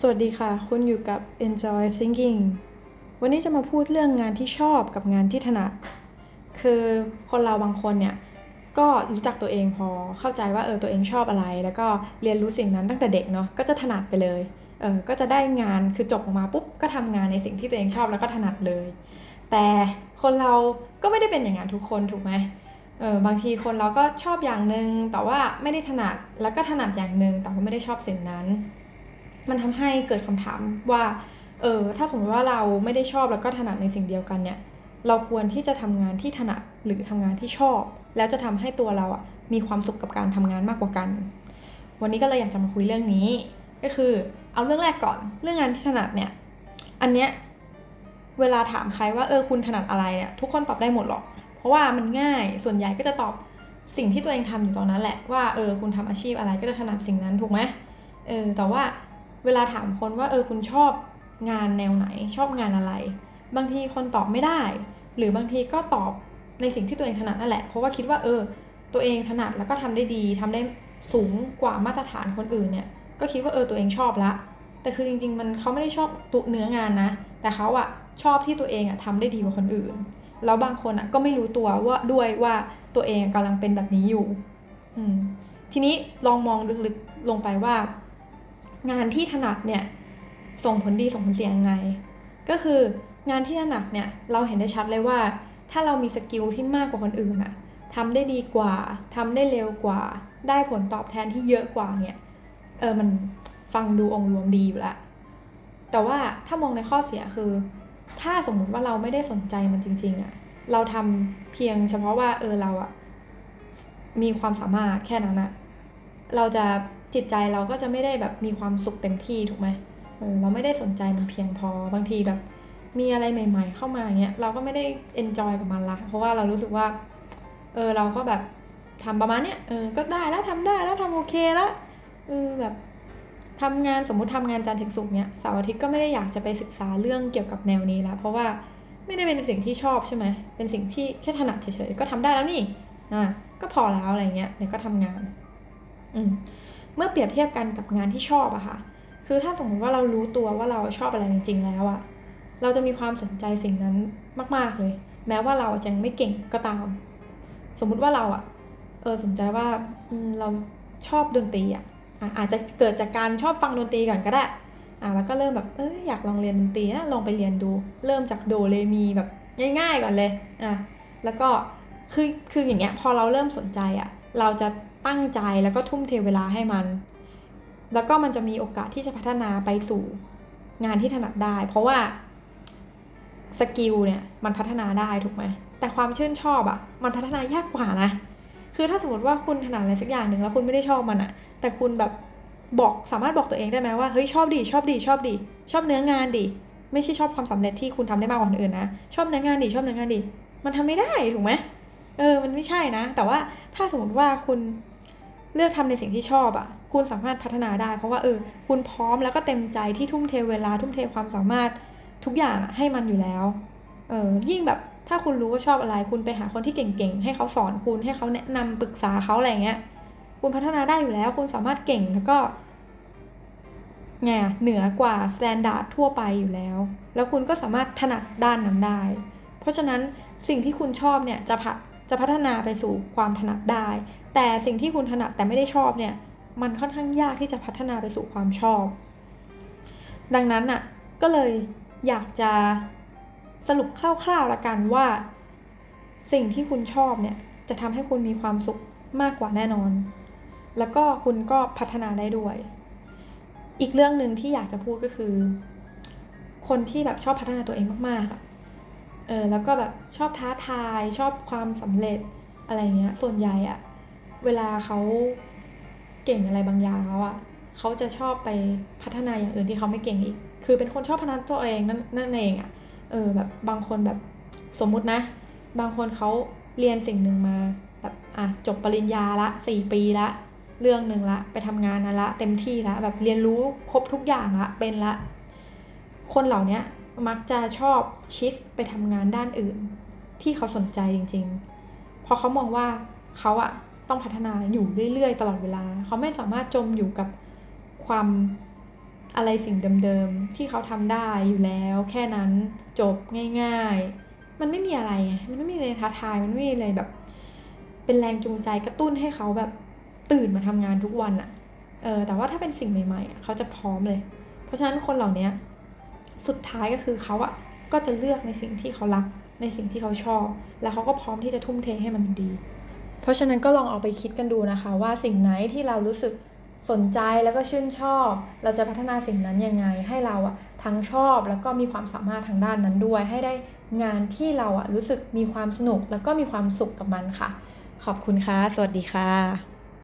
สวัสดีค่ะ คุณอยู่กับ Enjoy Thinking วันนี้จะมาพูดเรื่องงานที่ชอบกับงานที่ถนัด คือคนเราบางคนเนี่ย ก็รู้จักตัวเองพอเข้าใจว่าเออตัวเองชอบอะไร แล้วก็เรียนรู้สิ่งนั้นตั้งแต่เด็กเนาะก็จะถนัดไปเลยเออก็จะได้งานคือจบออกมาปุ๊บก็ทำงานในสิ่งที่ตัวเองชอบแล้วก็ถนัดเลย แต่คนเราก็ไม่ได้เป็นอย่างนั้นทุกคนถูกไหมเออบางทีคนเราก็ชอบอย่างหนึ่งแต่ว่าไม่ได้ถนัดแล้วก็ถนัดอย่างหนึ่งแต่ว่าไม่ได้ชอบสิ่งนั้น มันทำให้เกิดคำถามว่า เออ ถ้าสมมติว่าเราไม่ได้ชอบแล้วก็ถนัดในสิ่งเดียวกันเนี่ย เราควรที่จะทำงานที่ถนัดหรือทำงานที่ชอบ แล้วจะทำให้ตัวเราอะมีความสุขกับการทำงานมากกว่ากัน วันนี้ก็เลยอยากจะมาคุยเรื่องนี้ ก็คือ เอาเรื่องแรกก่อน เรื่องงานที่ถนัดเนี่ย อันเนี้ย เวลาถามใครว่าเออคุณถนัดอะไรเนี่ย ทุกคนตอบได้หมดหรอก เพราะว่ามันง่าย ส่วนใหญ่ก็จะตอบสิ่งที่ตัวเองทำอยู่ตอนนั้นแหละว่าเออคุณทำอาชีพอะไรก็จะถนัดสิ่งนั้นถูกไหมเออแต่ว่า เวลาถามคนว่าเออคุณชอบงานแนวไหน ชอบงานอะไร บางทีคนตอบไม่ได้ หรือบางทีก็ตอบในสิ่งที่ตัวเองถนัดนั่นแหละ เพราะว่าคิดว่าเออ ตัวเองถนัดแล้วก็ทำได้ดีทำได้สูงกว่ามาตรฐานคนอื่นเนี่ยก็คิดว่าเออตัวเองชอบละ แต่คือจริง ๆ มันเขาไม่ได้ชอบตัวเนื้องานนะ แต่เขาอะชอบที่ตัวเองอะทำได้ดีกว่าคนอื่น แล้วบางคนอะก็ไม่รู้ตัวว่าด้วยว่าตัวเองกำลังเป็นแบบนี้อยู่ อืมทีนี้ลองมองลึกๆลงไปว่า งานที่ถนัดเนี่ยส่งผลดีส่งผลเสียยังไง ก็คืองานที่ถนัดเนี่ยเราเห็นได้ชัดเลยว่า ถ้าเรามีสกิลที่มากกว่าคนอื่นอะทำได้ดีกว่าทำได้เร็วกว่า ได้ผลตอบแทนที่เยอะกว่าเนี่ยเออมันฟังดูองค์รวมดีอยู่ล้วแต่ว่าถ้ามองในข้อเสียคือ ถ้าสมมุติว่าเราไม่ได้สนใจมันจริง ๆอะเราทำเพียงเฉพาะว่าเออเราอะมีความสามารถแค่นั้นอะเราจะ จิตใจเราก็จะไม่ได้แบบมีความสุขเต็มที่ถูกไหมเออเราไม่ได้สนใจมันเพียงพอบางทีแบบมีอะไรใหม่ ๆ เข้ามาอย่างเงี้ยเราก็ไม่ได้เอนจอยกับมันละเพราะว่าเรารู้สึกว่าเออเราก็แบบทำประมาณเนี้ยเออก็ได้แล้วทำได้แล้วทำโอเคแล้วเออแบบทำงานสมมุติทำงานจันทร์ถึงศุกร์เนี้ยเสาร์อาทิตย์ก็ไม่ได้อยากจะไปศึกษาเรื่องเกี่ยวกับแนวนี้ล้วเพราะว่าไม่ได้เป็นสิ่งที่ชอบใช่ไหมเป็นสิ่งที่แค่ถนัดเฉยๆก็ทำได้แล้วนี่อะก็พอแล้วอะไรเงี้ยเดี๋ยวก็ทำงานอืม เมื่อเปรียบเทียบกันกับงานที่ชอบอะค่ะ คือถ้าสมมติว่าเรารู้ตัวว่าเราชอบอะไรจริง ๆ แล้วอะเราจะมีความสนใจสิ่งนั้นมาก ๆเลย แม้ว่าเราจะยังไม่เก่งก็ตาม สมมุติว่าเราอะเออสนใจว่าเราชอบดนตรีอะอาจจะเกิดจากการชอบฟังดนตรีก่อนก็ได้อะแล้วก็เริ่มแบบเอออยากลองเรียนดนตรีนะลองไปเรียนดู เริ่มจากโดเรมีแบบง่าย ๆ ก่อนเลยอะแล้วก็คือคืออย่างเงี้ยพอเราเริ่มสนใจอะเราจะ ตั้งใจแล้วก็ทุ่มเทเวลาให้มัน แล้วก็มันจะมีโอกาสที่จะพัฒนาไปสู่งานที่ถนัดได้ เพราะว่าสกิลเนี่ยมันพัฒนาได้ถูกไหมแต่ความชื่นชอบอะมันพัฒนายากกว่านะ คือถ้าสมมติว่าคุณถนัดอะไรสักอย่างหนึ่งแล้วคุณไม่ได้ชอบมันอะแต่คุณแบบบอกสามารถบอกตัวเองได้ไหมว่าเฮ้ยชอบดีชอบดีชอบดี ชอบเนื้องานดี ไม่ใช่ชอบความสำเร็จที่คุณทำได้มากกว่าคนอื่นนะชอบเนื้องานดีชอบเนื้องานดี มันทำไม่ได้ถูกไหมเออ มันไม่ใช่นะ แต่ว่าถ้าสมมติว่าคุณ เลือกทำในสิ่งที่ชอบอะ่ะ คุณสามารถพัฒนาได้ เพราะว่าเออ คุณพร้อมแล้วก็เต็มใจที่ทุ่มเทเวลาทุ่มเทความสามารถทุกอย่างอะให้มันอยู่แล้ว เออยิ่งแบบถ้าคุณรู้ว่าชอบอะไร คุณไปหาคนที่เก่งๆ ให้เขาสอนคุณให้เขาแนะนำปรึกษาเขาอะไรเงี้ย คุณพัฒนาได้อยู่แล้ว คุณสามารถเก่งแล้วก็ไงเหนือกว่าสแตนดาร์ดทั่วไปอยู่แล้ว แล้วคุณก็สามารถถนัดด้านนั้นได้ เพราะฉะนั้นสิ่งที่คุณชอบเนี่ยจะพั จะพัฒนาไปสู่ความถนัดได้ แต่สิ่งที่คุณถนัดแต่ไม่ได้ชอบเนี่ย มันค่อนข้างยากที่จะพัฒนาไปสู่ความชอบ ดังนั้นอะ ก็เลยอยากจะสรุปคร่าวๆละกันว่า สิ่งที่คุณชอบเนี่ย จะทำให้คุณมีความสุขมากกว่าแน่นอน แล้วก็คุณก็พัฒนาได้ด้วย อีกเรื่องหนึ่งที่อยากจะพูดก็คือ คนที่แบบชอบพัฒนาตัวเองมากๆอะ เออแล้วก็แบบชอบท้าทายชอบความสำเร็จอะไรเงี้ย ส่วนใหญ่อะเวลาเขาเก่งอะไรบางอย่างแล้วอะเขาจะชอบไปพัฒนาอย่างอื่นที่เขาไม่เก่งอีก คือเป็นคนชอบพัฒนาตัวเองนั่นนั่นเองอะเออแบบบางคนแบบสมมุตินะ บางคนเขาเรียนสิ่งหนึ่งมาแบบอะจบปริญญาละสี่ปีละเรื่องหนึ่งละไปทำงานนั้นละ เต็มที่ละแบบเรียนรู้ครบทุกอย่างละเป็นละ คนเหล่านี้ มักจะชอบชิฟไปทำงานด้านอื่น ที่เขาสนใจจริงๆ เพราะเขามองว่าเขาอะต้องพัฒนาอยู่เรื่อยๆ ตลอดเวลา เขาไม่สามารถจมอยู่กับความอะไรสิ่งเดิมๆ ที่เขาทำได้อยู่แล้ว แค่นั้นจบง่ายๆ มันไม่มีอะไรไงมันไม่มีอะไรท้าทาย มันไม่มีอะไรแบบ เป็นแรงจูงใจกระตุ้นให้เขาแบบตื่นมาทำงานทุกวันอะเออแต่ว่าถ้าเป็นสิ่งใหม่ๆ เขาจะพร้อมเลย เพราะฉะนั้นคนเหล่านี้ สุดท้ายก็คือเขาอะก็จะเลือกในสิ่งที่เขารัก ในสิ่งที่เขาชอบ แล้วเขาก็พร้อมที่จะทุ่มเทให้มันดี เพราะฉะนั้นก็ลองเอาไปคิดกันดูนะคะ ว่าสิ่งไหนที่เรารู้สึกสนใจแล้วก็ชื่นชอบ เราจะพัฒนาสิ่งนั้นยังไง ให้เราอะทั้งชอบแล้วก็มีความสามารถทางด้านนั้นด้วย ให้ได้งานที่เราอะรู้สึกมีความสนุกแล้วก็มีความสุขกับมันค่ะ ขอบคุณค่ะ สวัสดีค่ะ